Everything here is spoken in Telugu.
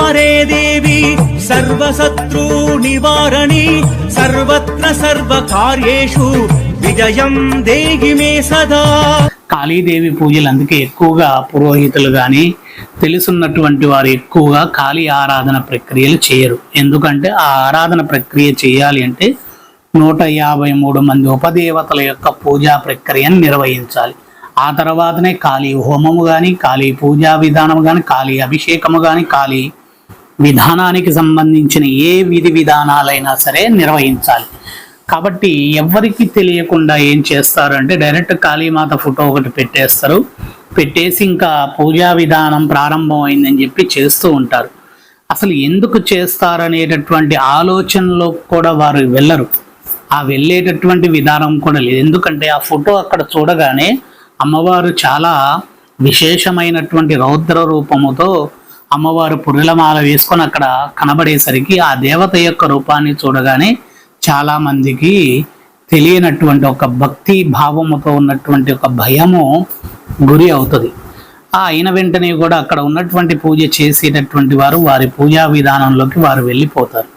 పరే దేవి సర్వశత్రు నివారణి సర్వత్ర సర్వకార్యేషు విజయం దేహి మే సదా. కాళీదేవి పూజలు అందుకే ఎక్కువగా పురోహితులు కానీ తెలుసున్నటువంటి వారు ఎక్కువగా కాళీ ఆరాధన ప్రక్రియలు చేయరు. ఎందుకంటే ఆ ఆరాధన ప్రక్రియ చేయాలి అంటే నూట యాభై మూడు మంది ఉపదేవతల యొక్క పూజా ప్రక్రియను నిర్వహించాలి. ఆ తర్వాతనే కాళీ హోమము కానీ కాళీ పూజా విధానం కానీ కాళీ అభిషేకము కానీ కాళీ విధానానికి సంబంధించిన ఏ విధి విధానాలైనా సరే నిర్వహించాలి. కాబట్టి ఎవరికి తెలియకుండా ఏం చేస్తారంటే డైరెక్ట్ కాళీమాత ఫోటో ఒకటి పెట్టేస్తారు. పెట్టేసి ఇంకా పూజా విధానం ప్రారంభం అయిందని చెప్పి చేస్తూ ఉంటారు. అసలు ఎందుకు చేస్తారనేటటువంటి ఆలోచనలో కూడా వారు వెళ్ళరు. ఆ వెళ్ళేటటువంటి విధానం కూడా లేదు. ఎందుకంటే ఆ ఫోటో అక్కడ చూడగానే అమ్మవారు చాలా విశేషమైనటువంటి రౌద్ర రూపముతో అమ్మవారు పుర్రెలమాల వేసుకొని అక్కడ కనబడేసరికి ఆ దేవత యొక్క రూపాన్ని చూడగానే చాలా మందికి తెలియనటువంటి ఒక భక్తి భావముతో ఉన్నటువంటి ఒక భయము గురి అవుతుంది. ఆ అయిన వెంటనే కూడా అక్కడ ఉన్నటువంటి పూజ చేసేటటువంటి వారు వారి పూజా విధానంలోకి వారు వెళ్ళిపోతారు.